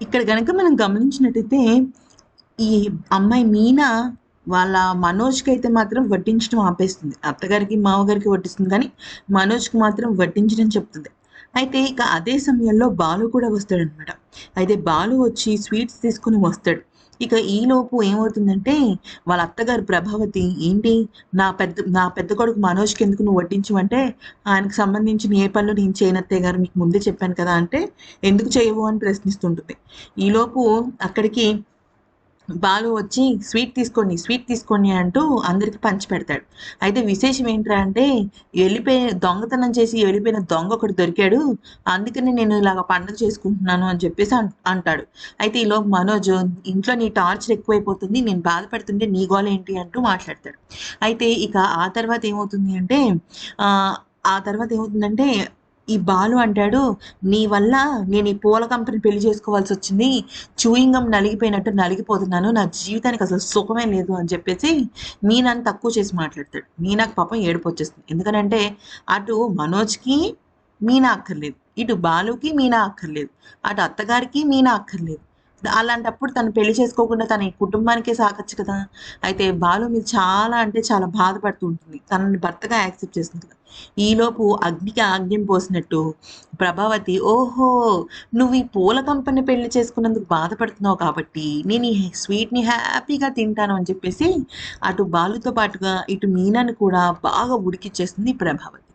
ఇక్కడ కనుక మనం గమనించినట్టయితే ఈ అమ్మాయి మీనా వాళ్ళ మనోజ్కి అయితే మాత్రం వడ్డించడం ఆపేస్తుంది. అత్తగారికి మామగారికి వడ్డిస్తుంది. కానీ మనోజ్కి మాత్రం వడ్డించడం చెప్తుంది. అయితే ఇక అదే సమయంలో బాలు కూడా వస్తాడనమాట అయితే బాలు వచ్చి స్వీట్స్ తీసుకుని వస్తాడు. ఇక ఈలోపు ఏమవుతుందంటే వాళ్ళ అత్తగారు ప్రభావతి ఏంటి? నా పెద్ద నా పెద్ద కొడుకు మనోజ్కి ఎందుకు నువ్వు వడ్డించమంటే ఆయనకు సంబంధించిన ఏ పనులు నేను చేయనత్తయ్య గారు మీకు ముందే చెప్పాను కదా అంటే ఎందుకు చేయవు? అని ప్రశ్నిస్తుంటుంది. ఈలోపు అక్కడికి బాలు వచ్చి స్వీట్ తీసుకోండి స్వీట్ తీసుకోండి అంటూ అందరికి పంచి పెడతాడు. అయితే విశేషం ఏంట్రా అంటే వెళ్ళిపోయి దొంగతనం చేసి వెళ్ళిపోయిన దొంగ ఒకటి దొరికాడు. అందుకని నేను ఇలాగ పండుగ చేసుకుంటున్నాను అని చెప్పేసి అంటాడు. అయితే ఈలో మనోజ్ ఇంట్లో నీ టార్చర్ ఎక్కువైపోతుంది నేను బాధపడుతుంటే నీ గోల ఏంటి? అంటూ మాట్లాడతాడు. అయితే ఇక ఆ తర్వాత ఏమవుతుంది అంటే ఆ తర్వాత ఏమవుతుందంటే ఈ బాలు అంటాడు నీ వల్ల నేను ఈ పూల కంపెనీ పెళ్ళి చేసుకోవాల్సి వచ్చింది. చూయింగం నలిగిపోయినట్టు నలిగిపోతున్నాను. నా జీవితానికి అసలు సుఖమే లేదు అని చెప్పేసి మీనాన్ని తక్కువ చేసి మాట్లాడతాడు. మీనాకు పాపం ఏడుపు వచ్చేస్తుంది. ఎందుకనంటే అటు మనోజ్కి మీనా అక్కర్లేదు. ఇటు బాలుకి మీనా అక్కర్లేదు. అటు అత్తగారికి మీనా అక్కర్లేదు. అలాంటప్పుడు తను పెళ్ళి చేసుకోకుండా తన కుటుంబానికే సాగచ్చు కదా. అయితే బాలు మీద చాలా అంటే చాలా బాధపడుతూ ఉంటుంది. తనని భర్తగా యాక్సెప్ట్ చేస్తుంది కదా. ఈలోపు అగ్నికి ఆజ్ఞం పోసినట్టు ప్రభావతి ఓహో నువ్వు ఈ పూల కంపెనీ పెళ్ళి చేసుకున్నందుకు బాధపడుతున్నావు కాబట్టి నేను ఈ స్వీట్ని హ్యాపీగా తింటాను అని చెప్పేసి అటు బాలుతో పాటుగా ఇటు మీనాను కూడా బాగా ఉడికిచ్చేస్తుంది ప్రభావతి.